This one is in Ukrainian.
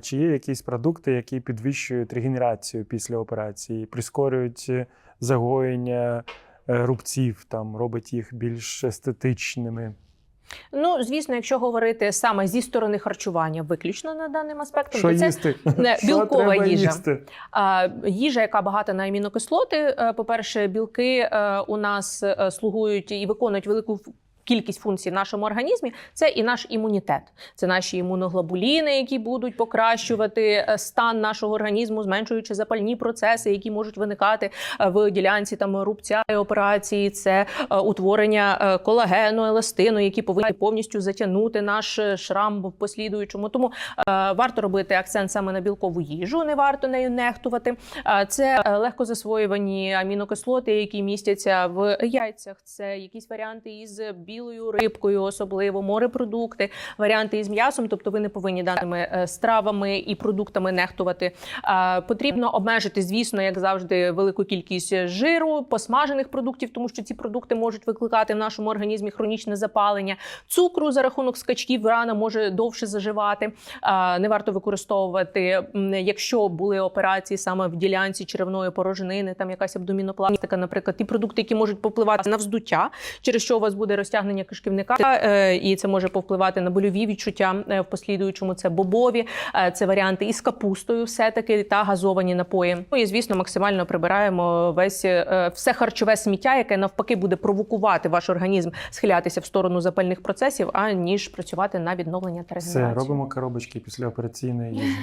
Чи є якісь продукти, які підвищують регенерацію після операції, прискорюють е, загоєння е, рубців, там робить їх більш естетичними? Ну, звісно, якщо говорити саме зі сторони харчування, виключно на даним аспектом, Що то це їсти? не, Що білкова треба їжа. їсти? А, їжа, яка багата на амінокислоти. е, По-перше, білки у нас слугують і виконують велику кількість функцій в нашому організмі. Це і наш імунітет, це наші імуноглобуліни, які будуть покращувати е, стан нашого організму, зменшуючи запальні процеси, які можуть виникати е, в ділянці там рубця і операції. Це е, утворення колагену, еластину, які повинні повністю затягнути наш шрам в послідуючому. Тому варто робити акцент саме на білкову їжу, не варто нею нехтувати. Це легко засвоювані амінокислоти, які містяться в яйцях. Це якісь варіанти із білою рибкою, особливо морепродукти, варіанти із м'ясом. Тобто ви не повинні даними е, стравами і продуктами нехтувати. Потрібно обмежити, звісно, як завжди, велику кількість жиру, посмажених продуктів, тому що ці продукти можуть викликати в нашому організмі хронічне запалення. Цукру за рахунок скачків рана може довше заживати. Не варто використовувати, якщо були операції саме в ділянці черевної порожнини, там якась абдомінопластика, наприклад, ті продукти, які можуть попливати на вздуття, через що у вас буде розтягнення кишківника, е, і це може повпливати на больові відчуття е, в послідуючому. Це бобові, е, це варіанти із капустою, все таки та газовані напої. Ну і звісно, максимально прибираємо весь все харчове сміття, яке навпаки буде провокувати ваш організм схилятися в сторону запальних процесів, аніж працювати на відновлення та Все, регенерацію. робимо коробочки після операційної їжі.